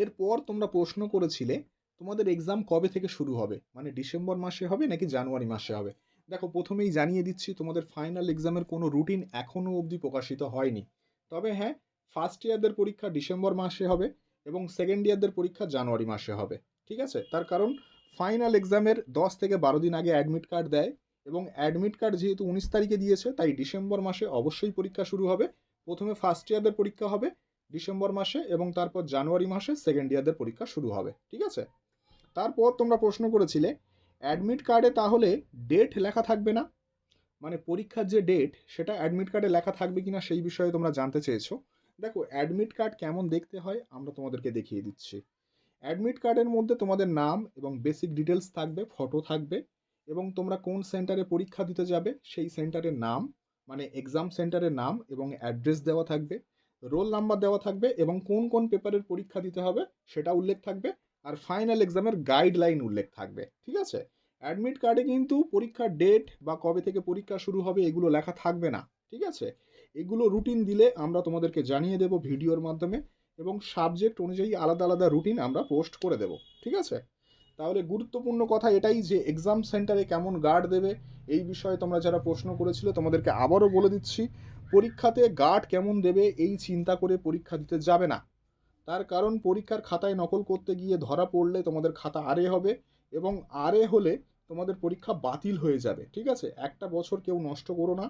এরপর তোমরা প্রশ্ন করেছিলে, তোমাদের এক্সাম কবে থেকে শুরু হবে? মানে ডিসেম্বর মাসে হবে নাকি জানুয়ারি মাসে হবে? দেখো, প্রথমেই জানিয়ে দিচ্ছি, তোমাদের ফাইনাল এক্সামের কোনো রুটিন এখনও অবধি প্রকাশিত হয়নি। তবে হ্যাঁ ফার্স্ট ইয়ারদের পরীক্ষা ডিসেম্বর মাসে হবে এবং সেকেন্ড ইয়ারদের পরীক্ষা জানুয়ারি মাসে হবে। ঠিক আছে? তার কারণ ফাইনাল এক্সামের দশ থেকে বারো দিন আগে অ্যাডমিট কার্ড দেয় এবং অ্যাডমিট কার্ড যেহেতু উনিশ তারিখে দিয়েছে, তাই ডিসেম্বর মাসে অবশ্যই পরীক্ষা শুরু হবে। প্রথমে ফার্স্ট ইয়ারদের পরীক্ষা হবে ডিসেম্বর মাসে এবং তারপর জানুয়ারি মাসে সেকেন্ড ইয়ারদের পরীক্ষা শুরু হবে, ঠিক আছে? তারপর তোমরা প্রশ্ন করেছিলে অ্যাডমিট কার্ডে তাহলে ডেট লেখা থাকবে না? মানে পরীক্ষার যে ডেট সেটা অ্যাডমিট কার্ডে লেখা থাকবে কিনা সেই বিষয়ে তোমরা জানতে চেয়েছো? দেখো অ্যাডমিট কার্ড কেমন দেখতে হয় আমরা তোমাদেরকে দেখিয়ে দিচ্ছি। অ্যাডমিট কার্ডের মধ্যে তোমাদের নাম এবং বেসিক ডিটেলস থাকবে ফটো থাকবে এবং তোমরা কোন সেন্টারে পরীক্ষা দিতে যাবে, সেই সেন্টারের নাম মানে এক্সাম সেন্টারের নাম এবং অ্যাড্রেস দেওয়া থাকবে। রোল নাম্বার দেওয়া থাকবে এবং কোন কোন পেপারের পরীক্ষা দিতে হবে সেটা উল্লেখ থাকবে আর ফাইনাল এক্সামের গাইডলাইন উল্লেখ থাকবে, ঠিক আছে? অ্যাডমিট কার্ডে কিন্তু পরীক্ষার ডেট বা কবে থেকে পরীক্ষা শুরু হবে এগুলো লেখা থাকবে না, ঠিক আছে? এগুলো রুটিন দিলে আমরা তোমাদেরকে জানিয়ে দেব ভিডিওর মাধ্যমে এবং সাবজেক্ট অনুযায়ী আলাদা আলাদা রুটিন আমরা পোস্ট করে দেব, ঠিক আছে? তাহলে গুরুত্বপূর্ণ কথা এটাই যে এক্সাম সেন্টারে কেমন গার্ড দেবে, এই বিষয়ে তোমরা যারা প্রশ্ন করেছিলে তোমাদেরকে আবারও বলে দিচ্ছি, পরীক্ষাতে গার্ড কেমন দেবে এই চিন্তা করে পরীক্ষা দিতে যাবে না। তার কারণ পরীক্ষার খাতায় নকল করতে গিয়ে ধরা পড়লে তোমাদের খাতা আরে হবে এবং আরে হলে তোমাদের পরীক্ষা বাতিল হয়ে যাবে, ঠিক আছে? একটা বছর কেউ নষ্ট করো না,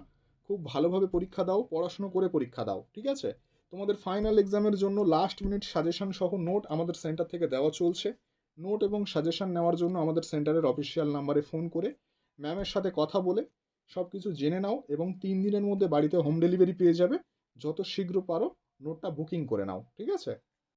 খুব ভালোভাবে পরীক্ষা দাও, পড়াশুনো করে পরীক্ষা দাও, ঠিক আছে? তোমাদের ফাইনাল এক্সামের জন্য লাস্ট মিনিট সাজেশন সহ নোট আমাদের সেন্টার থেকে দেওয়া চলছে। নোট এবং সাজেশান নেওয়ার জন্য আমাদের সেন্টারের অফিসিয়াল নাম্বারে ফোন করে ম্যামের সাথে কথা বলে সব কিছু জেনে নাও এবং তিন দিনের মধ্যে বাড়িতে হোম ডেলিভারি পেয়ে যাবে। যত শীঘ্র পারো নোটটা বুকিং করে নাও, ঠিক আছে?